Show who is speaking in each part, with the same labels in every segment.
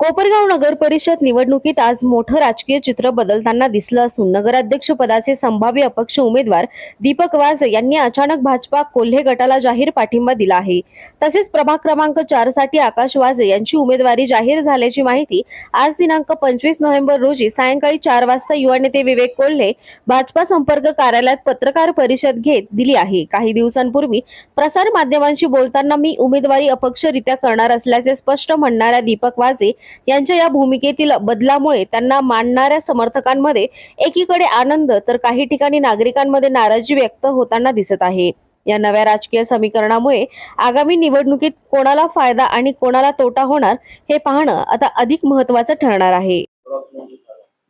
Speaker 1: कोपरगाव नगर परिषद निवडणुकीत आज मोठं राजकीय चित्र बदलताना दिसलं असून नगराध्यक्ष पदाचे संभाव्य अपक्ष उमेदवार दीपक वाज यांनी अचानक भाजपा कोल्हे गटाला जाहीर पाठिंबा दिला आहे. तसेच प्रभाग क्रमांक चारसाठी आकाश वाज यांची उमेदवारी जाहीर झाल्याची माहिती आज दिनांक पंचवीस नोव्हेंबर रोजी सायंकाळी चार वाजता युवा नेते विवेक कोल्हे भाजपा संपर्क कार्यालयात पत्रकार परिषद घेत दिली आहे. काही दिवसांपूर्वी प्रसार माध्यमांशी बोलताना मी उमेदवारी अपक्षरित्या करणार असल्याचे स्पष्ट म्हणणाऱ्या दीपक वाझे यांच्या या भूमिकेतील बदलामुळे त्यांना मानणाऱ्या समर्थकांमध्ये एकीकडे आनंद तर काही ठिकाणी नागरिकांमध्ये नाराजी व्यक्त होताना दिसत आहे. या नव्या राजकीय समीकरणामुळे आगामी निवडणुकीत कोणाला फायदा आणि कोणाला तोटा होणार हे पाहणं आता अधिक महत्वाचं ठरणार आहे.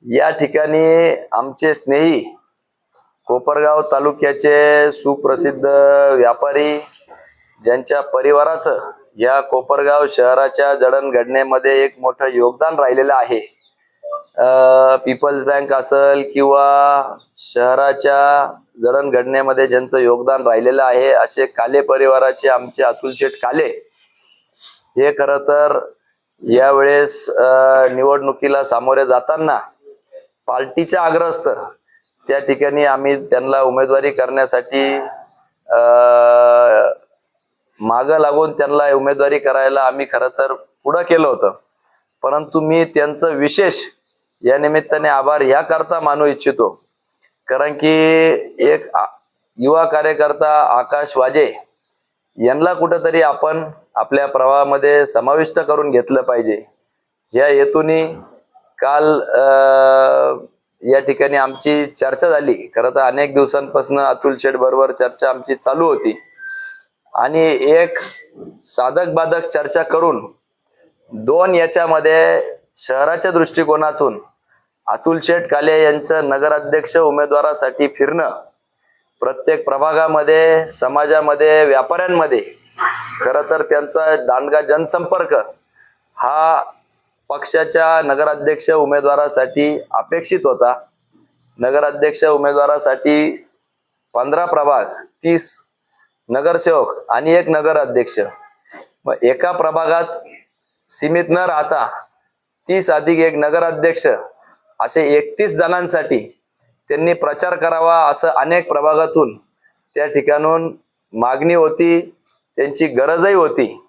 Speaker 2: या ठिकाणी आमचे स्नेही कोपरगाव तालुक्याचे सुप्रसिद्ध व्यापारी ज्यांच्या परिवाराचं या कोपरगाव शहराच्या जडणघडणीमध्ये एक मोठं योगदान राहिलेलं आहे. पीपल्स बँक असेल किंवा शहराच्या जडणघडणीमध्ये ज्यांचं योगदान राहिलेलं आहे असे काले परिवाराचे आमचे अतुल शेठ काले. हे खरं तर यावेळेस निवडणुकीला सामोरे जाताना पार्टीच्या आग्रस्त त्या ठिकाणी आम्ही त्यांना उमेदवारी करण्यासाठी मागं लागून त्यांना उमेदवारी करायला आम्ही खरं तर पुढं केलं होतं. परंतु मी त्यांचं विशेष या निमित्ताने आभार ह्याकरता मानू इच्छितो. कारण की एक आ- युवा कार्यकर्ता आकाश वाजे यांना कुठंतरी आपण आपल्या प्रवाहामध्ये समाविष्ट करून घेतलं पाहिजे. या हेतूने काल या ठिकाणी आमची चर्चा झाली. खरं तर अनेक दिवसांपासून अतुल शेठ बरोबर चर्चा आमची चालू होती. आणि एक साधक बाधक चर्चा करून दोन याच्यामध्ये शहराच्या दृष्टिकोनातून अतुल शेठ काले यांचं नगराध्यक्ष उमेदवारासाठी फिरणं प्रत्येक प्रभागामध्ये समाजामध्ये व्यापाऱ्यांमध्ये खरं तर त्यांचा दांडगा जनसंपर्क हा पक्षाच्या नगराध्यक्ष उमेदवारासाठी अपेक्षित होता. नगराध्यक्ष उमेदवारासाठी पंधरा प्रभाग तीस नगरसेवक आणि एक नगराध्यक्ष मग एका प्रभागात सीमित न राहता तीस अधिक एक नगराध्यक्ष असे एकतीस जणांसाठी त्यांनी प्रचार करावा असं अनेक प्रभागातून त्या ठिकाणून मागणी होती त्यांची गरजही होती.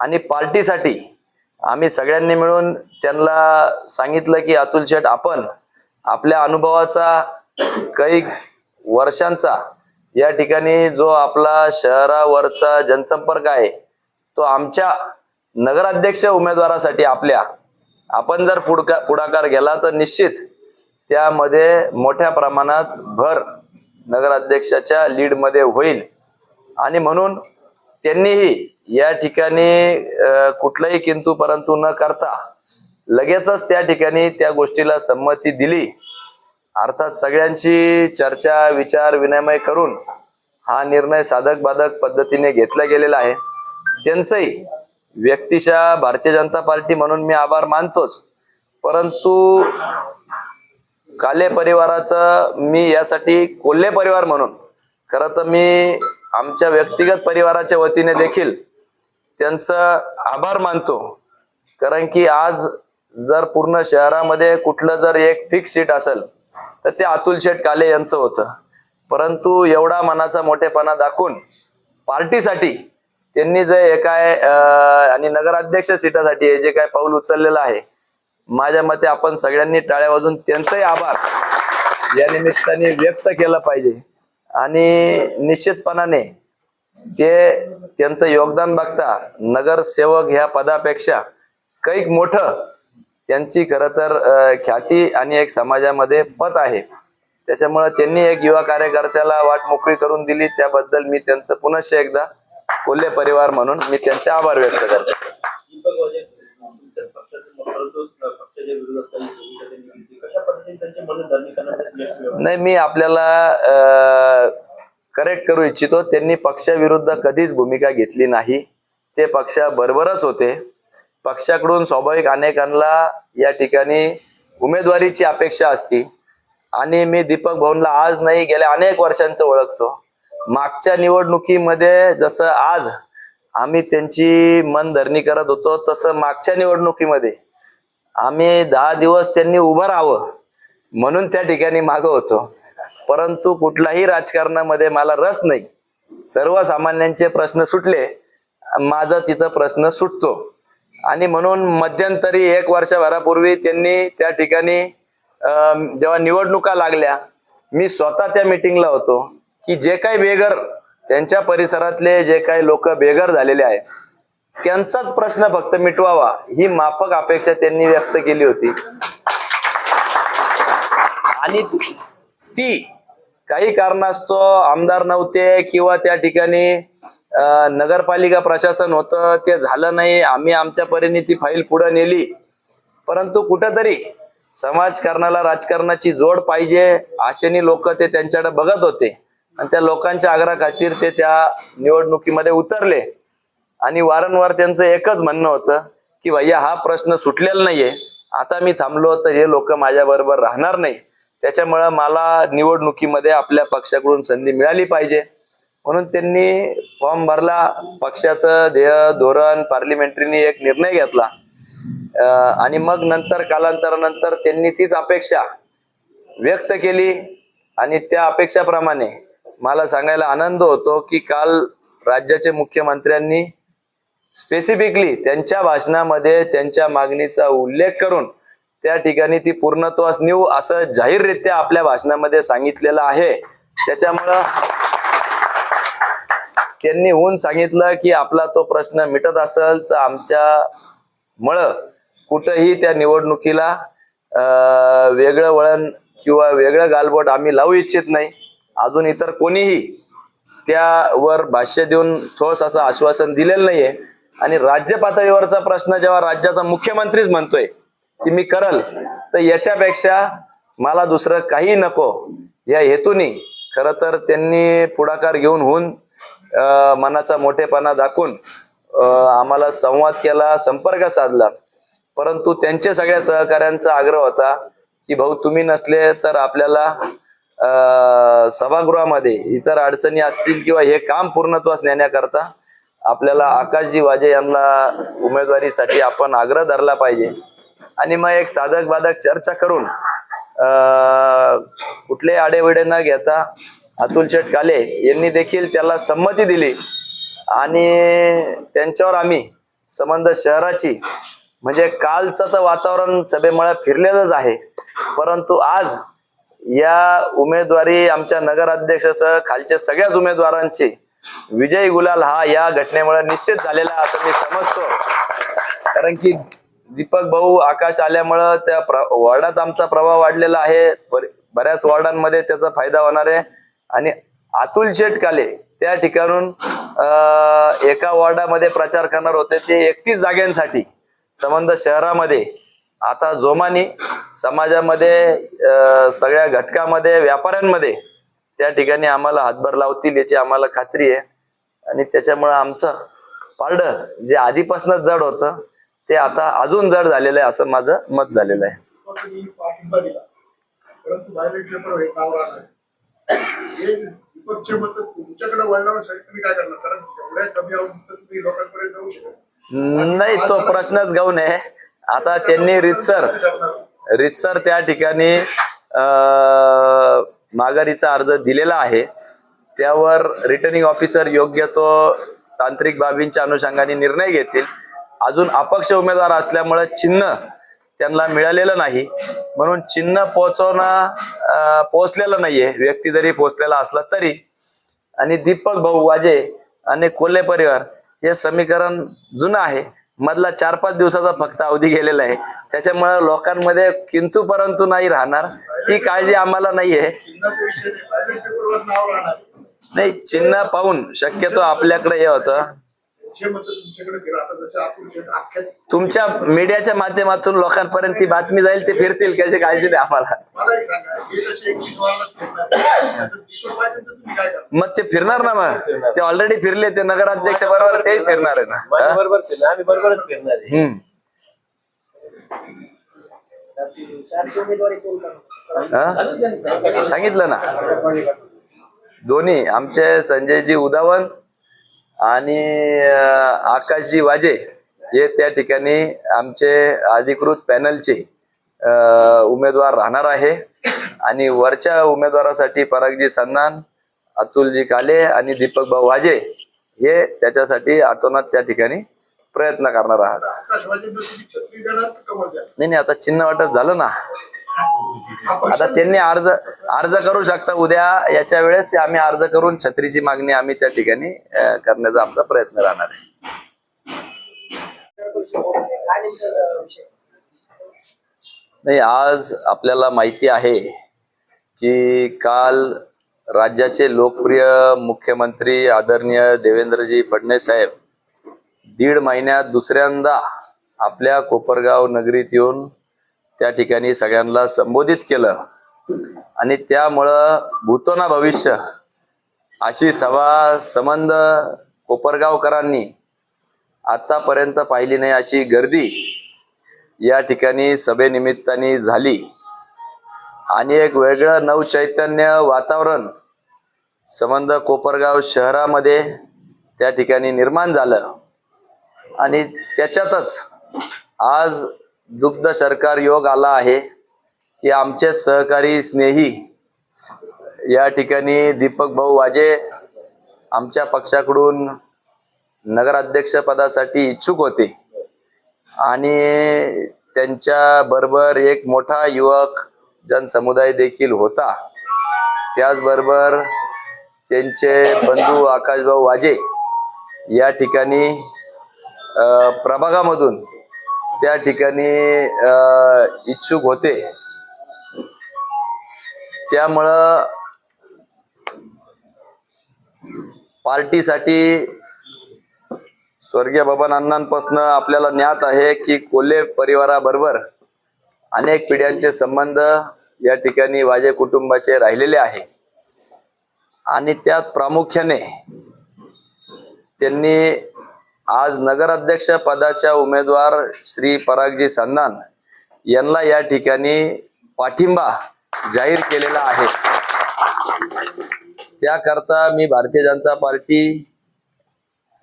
Speaker 2: आणि पार्टीसाठी आम्ही सगळ्यांनी मिळून त्यांना सांगितलं की अतुल शेठ आपण आपल्या अनुभवाचा काही वर्षांचा या ठिकाणी जो आपला शहरावरचा जनसंपर्क आहे तो आमच्या नगराध्यक्ष उमेदवारासाठी आपल्या. आपण जर पुढका पुढाकार गेला तर निश्चित त्यामध्ये मोठ्या प्रमाणात भर नगराध्यक्षाच्या लीडमध्ये होईल. आणि म्हणून त्यांनीही या ठिकाणी कुठलंही किंतू परंतु न करता लगेचच त्या ठिकाणी त्या गोष्टीला संमती दिली. अर्थात सगळ्यांची चर्चा विचार विनिमय करून हा निर्णय साधक बाधक पद्धतीने घेतला गेलेला आहे. त्यांचंही व्यक्तिशा भारतीय जनता पार्टी म्हणून मी आभार मानतोच. परंतु काले परिवाराचं मी यासाठी कोल्हे परिवार म्हणून खरं तर मी आमच्या व्यक्तिगत परिवाराच्या वतीने देखील त्यांचं आभार मानतो. कारण की आज जर पूर्ण शहरामध्ये कुठलं जर एक फिक्स सीट असेल तर ते अतुल शेठ काले यांचं होतं. परंतु एवढा मनाचा मोठेपणा दाखवून पार्टीसाठी त्यांनी जे हे काय आणि नगराध्यक्ष सीटासाठी हे जे काय पाऊल उचललेलं आहे माझ्या मते आपण सगळ्यांनी टाळ्या वाजून त्यांचाही आभार या निमित्ताने व्यक्त केलं पाहिजे. आणि निश्चितपणाने ते त्यांचं योगदान बघता नगरसेवक ह्या पदापेक्षा कैक मोठं त्यांची खरं तर ख्याती आणि एक समाजामध्ये पत आहे. त्याच्यामुळे त्यांनी एक युवा कार्यकर्त्याला वाट मोकळी करून दिली. त्याबद्दल मी त्यांचं पुनश्च एकदा कोल्हे परिवार म्हणून मी त्यांचे आभार व्यक्त करतो. नाही मी आपल्याला करेक्ट करू इच्छितो. त्यांनी पक्षाविरुद्ध कधीच भूमिका घेतली नाही. ते पक्षाबरोबरच होते. पक्षाकडून स्वाभाविक अनेकांना या ठिकाणी उमेदवारीची अपेक्षा असती. आणि मी दीपक भाऊंना आज नाही गेल्या अनेक वर्षांचं ओळखतो. मागच्या निवडणुकीमध्ये जसं आज आम्ही त्यांची मनधरणी करत होतो तसं मागच्या निवडणुकीमध्ये आम्ही दहा दिवस त्यांनी उभं राहावं म्हणून त्या ठिकाणी मागं होतो. परंतु कुठलाही राजकारणामध्ये मला रस नाही. सर्वसामान्यांचे प्रश्न सुटले माझा तिथं प्रश्न सुटतो. आणि म्हणून मध्यंतरी एक वर्षभरापूर्वी त्यांनी त्या ठिकाणी जेव्हा निवडणुका लागल्या मी स्वतः त्या मिटिंगला होतो की जे काही बेघर त्यांच्या परिसरातले जे काही लोक बेघर झालेले आहे त्यांचाच प्रश्न फक्त मिटवावा ही माफक अपेक्षा त्यांनी व्यक्त केली होती. आणि ती काही कारणास्तव आमदार नव्हते किंवा त्या ठिकाणी नगरपालिका प्रशासन होतं ते झालं नाही. आम्ही आमच्या परीने ती फाईल पुढे नेली. परंतु कुठंतरी समाजकारणाला राजकारणाची जोड पाहिजे आशेने लोक ते त्यांच्याकडे बघत होते. आणि त्या लोकांच्या आग्रहा खातीर ते त्या निवडणुकीमध्ये उतरले. आणि वारंवार त्यांचं एकच म्हणणं होतं की भैया हा प्रश्न सुटलेला नाहीये. आता मी थांबलो तर हे लोक माझ्याबरोबर राहणार नाही. त्याच्यामुळं मला निवडणुकीमध्ये आपल्या पक्षाकडून संधी मिळाली पाहिजे. म्हणून त्यांनी फॉर्म भरला. पक्षाचं ध्येय धोरण पार्लिमेंटरीने एक निर्णय घेतला. आणि मग नंतर कालांतरानंतर त्यांनी तीच अपेक्षा व्यक्त केली. आणि त्या अपेक्षाप्रमाणे मला सांगायला आनंद होतो की काल राज्याचे मुख्यमंत्र्यांनी स्पेसिफिकली त्यांच्या भाषणामध्ये त्यांच्या मागणीचा उल्लेख करून त्या ठिकाणी ती पूर्णत्वास नेऊ असं जाहीररित्या आपल्या भाषणामध्ये सांगितलेलं आहे. त्याच्यामुळं त्यांनी होऊन सांगितलं की आपला तो प्रश्न मिटत असेल तर आमच्या मळ कुठंही त्या निवडणुकीला वेगळं वळण किंवा वेगळं गालबोट आम्ही लावू इच्छित नाही. अजून इतर कोणीही त्यावर भाष्य देऊन ठोस असं आश्वासन दिलेलं नाहीये. आणि राज्य पातळीवरचा प्रश्न जेव्हा राज्याचा मुख्यमंत्रीच म्हणतोय की मी करल तर याच्यापेक्षा मला दुसरं काही नको. या हेतूने खरं तर त्यांनी पुढाकार घेऊन होऊन मनाचा मोठेपणा दाखवून आम्हाला संवाद केला संपर्क साधला. परंतु त्यांच्या सगळ्या सहकाऱ्यांचा आग्रह होता की भाऊ तुम्ही नसले तर आपल्याला सभागृहामध्ये इतर अडचणी असतील किंवा हे काम पूर्णत्वास नेण्याकरता आपल्याला आकाशजी वाजे यांना उमेदवारीसाठी आपण आग्रह धरला पाहिजे. आणि मग एक साधक बाधक चर्चा करून कुठले आडेविडे न घेता अतुल शेठ काले यांनी देखील त्याला संमती दिली. आणि त्यांच्यावर आम्ही संबंध शहराची म्हणजे कालचं तर वातावरण सभेमुळे फिरलेलंच आहे. परंतु आज या उमेदवारी आमच्या नगराध्यक्षासह खालच्या सगळ्याच उमेदवारांची विजय गुलाल हा या घटनेमुळे निश्चित झालेला असं मी समजतो. कारण की दीपक भाऊ आकाश आल्यामुळं त्या प्र वॉर्डात आमचा प्रभाव वाढलेला आहे. बऱ्याच वॉर्डांमध्ये त्याचा फायदा होणार आहे. आणि अतुल शेठ काले त्या ठिकाणून एका वॉर्डामध्ये प्रचार करणार होते ते एकतीस जागांसाठी. संबंध शहरामध्ये. आता जोमानी समाजामध्ये सगळ्या घटकामध्ये व्यापाऱ्यांमध्ये त्या ठिकाणी आम्हाला हातभार लावतील याची आम्हाला खात्री आहे. आणि त्याच्यामुळं आमचं पारड जे आधीपासूनच जड होतं ते आता अजून जड झालेलं आहे असं माझं मत झालेलं आहे.
Speaker 3: हे विपक्षचे मत तुमच्याकडे वळण्यासाठी तुम्ही काय करणार? कारण एवढ्या कमी अवधीत तुम्ही लोकांपर्यंत जाऊ शकत
Speaker 2: नाही. तो प्रश्नच गाऊन आहे आता त्यांनी रितसर रितसर त्या ठिकाणी माघारीचा अर्ज दिलेला आहे. त्यावर रिटर्निंग ऑफिसर योग्य तो तांत्रिक बाबींच्या अनुषंगाने निर्णय घेतील. अजून अपक्ष उमेदवार असल्यामुळे चिन्ह त्यांना मिळालेलं नाही. म्हणून चिन्ह पोहोचवणं अं, पोहोचलेलं नाहीये. व्यक्ती जरी पोहोचलेला असला तरी. आणि दीपक भाऊ वाजे आणि कोल्हे परिवार हे समीकरण जुनं आहे. मधला चार पाच दिवसाचा फक्त अवधी गेलेला आहे. त्याच्यामुळे लोकांमध्ये किंतु परंतु नाही राहणार. ती काळजी आम्हाला नाहीये.
Speaker 3: नाही
Speaker 2: नाही चिन्ह पाहून शक्यतो आपल्याकडे हे होतं.
Speaker 3: जे मत तुमच्याकडे फिरा आता जसे आपण जे अख्ख्या
Speaker 2: तुमच्या मीडियाच्या माध्यमातून लोकांपर्यंत ती बातमी जाईल ते फिरतील. कशी काळजी नाही आम्हाला.
Speaker 3: मला एक सांगा. हे जसे एकवीस वारात फिरणार तसं दीपक पाटीलचं तुम्ही काय करणार?
Speaker 2: मग ते फिरणार ना मग. ते ऑलरेडी फिरले ते नगराध्यक्ष बरोबर तेही फिरणार आहे ना.
Speaker 4: माझ्या
Speaker 2: हा?
Speaker 4: बरोबर फिरणार आम्ही बरोबरच फिरणार आहे.
Speaker 2: हम्म. हा? सांगितलं ना. दोन्ही आमचे संजयजी उदावंत आणि आकाशजी वाजे हे त्या ठिकाणी आमचे अधिकृत पॅनलचे उमेदवार राहणार आहे. आणि वरच्या उमेदवारासाठी परागजी सन्नान अतुलजी काले आणि दीपक भाऊ वाजे हे त्याच्यासाठी आतोनात त्या ठिकाणी प्रयत्न करणार आहात. नाही नाही आता चिन्ह वाटप झालं ना. आता त्यांनी अर्ज अर्ज करू शकता. उद्या याच्या वेळेस ते आम्ही अर्ज करून छत्रीची मागणी आम्ही त्या ठिकाणी करण्याचा आमचा प्रयत्न राहणार आहे. नाही आज आपल्याला माहिती आहे की काल राज्याचे लोकप्रिय मुख्यमंत्री आदरणीय देवेंद्रजी फडणवीस साहेब दीड महिन्यात दुसऱ्यांदा आपल्या कोपरगाव नगरीत येऊन त्या ठिकाणी सगळ्यांना संबोधित केलं. आणि त्यामुळं भूतोना भविष्य. अशी सभा संबंध कोपरगावकरांनी आतापर्यंत पाहिली नाही अशी गर्दी या ठिकाणी सभेनिमित्ताने झाली. आणि एक वेगळं नवचैतन्य वातावरण संबंध कोपरगाव शहरामध्ये त्या ठिकाणी निर्माण झालं. आणि त्याच्यातच आज दुग्ध सरकार योग आला आहे. की आमचे सहकारी स्नेही या ठिकाणी दीपक भाऊ वाजे आमच्या पक्षाकडून नगराध्यक्ष पदासाठी इच्छुक होते. आणि त्यांच्या बरोबर एक मोठा युवक जनसमुदाय देखील होता. त्याचबरोबर त्यांचे बंधू आकाशभाऊ वाजे या ठिकाणी प्रभागामधून त्या ठिकाणी इच्छुक होते. त्यामुळं पार्टीसाठी स्वर्गीय बाबा अण्णांपासून आपल्याला ज्ञात आहे की कोल्हे परिवाराबरोबर अनेक पिढ्यांचे संबंध या ठिकाणी वाजे कुटुंबाचे राहिलेले आहे. आणि त्यात प्रामुख्याने त्यांनी आज नगराध्यक्ष पदाच्या उमेदवार श्री परागजी सन्नान यांना या ठिकाणी पाठिंबा जाहीर केलेला आहे. त्याकरता मी भारतीय जनता पार्टी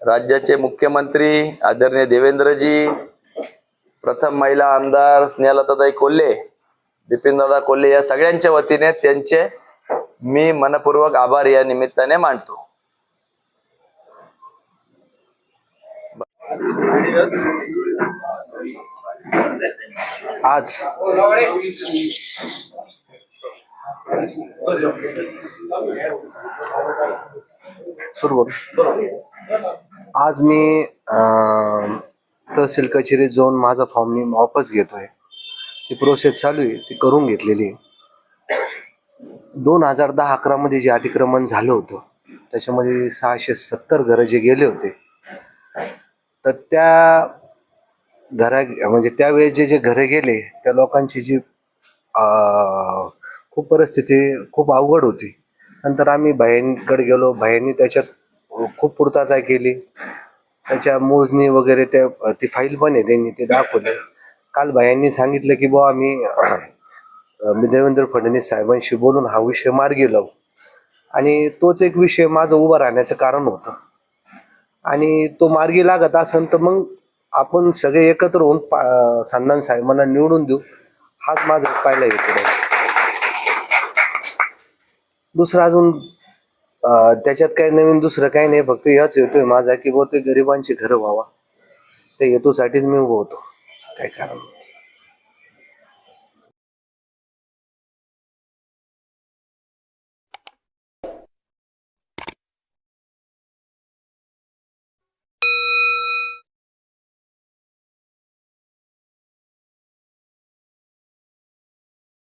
Speaker 2: राज्याचे मुख्यमंत्री आदरणीय देवेंद्रजी प्रथम महिला आमदार स्नेहलताताई कोल्हे बिपिनदादा कोल्हे या सगळ्यांच्या वतीने त्यांचे मी मनपूर्वक आभार या निमित्ताने मांडतो
Speaker 5: आज सुरू बोल. आज मी तहसील कचेरीत जाऊन माझा फॉर्म मी वापस घेतोय ती प्रोसेस चालू आहे ती करून घेतलेली आहे दोन हजार दहा अकरा मध्ये जे अतिक्रमण झालं होतं त्याच्यामध्ये सहाशे सत्तर घरं जे गेले होते तर त्या घरा म्हणजे त्यावेळेस जे जे घरं गेले त्या लोकांची जी खूप परिस्थिती खूप अवघड होती. नंतर आम्ही भाईंकडे गेलो. भाईंनी त्याच्यात खूप पूर्तता केली. त्याच्या मोजणी वगैरे त्या ती फाईल पण आहे त्यांनी ते दाखवले. काल भाईंनी सांगितलं की बुवा आम्ही मी देवेंद्र फडणवीस साहेबांशी बोलून हा विषय मार्गी लावू. आणि तोच एक विषय माझं उभं राहण्याचं कारण होतं. आणि तो मार्गी लागत असेल तर मग आपण सगळे एकत्र होऊन पा- सन्मान साहेबांना निवडून देऊ. हाच माझा पाहिला येतो दुसरं अजून त्याच्यात काही नवीन दुसरं काही नाही. फक्त याच येतोय माझा की बहुतेक गरिबांची घरं व्हावा. त्या हेतूसाठीच मी उभं होतो. काय कारण?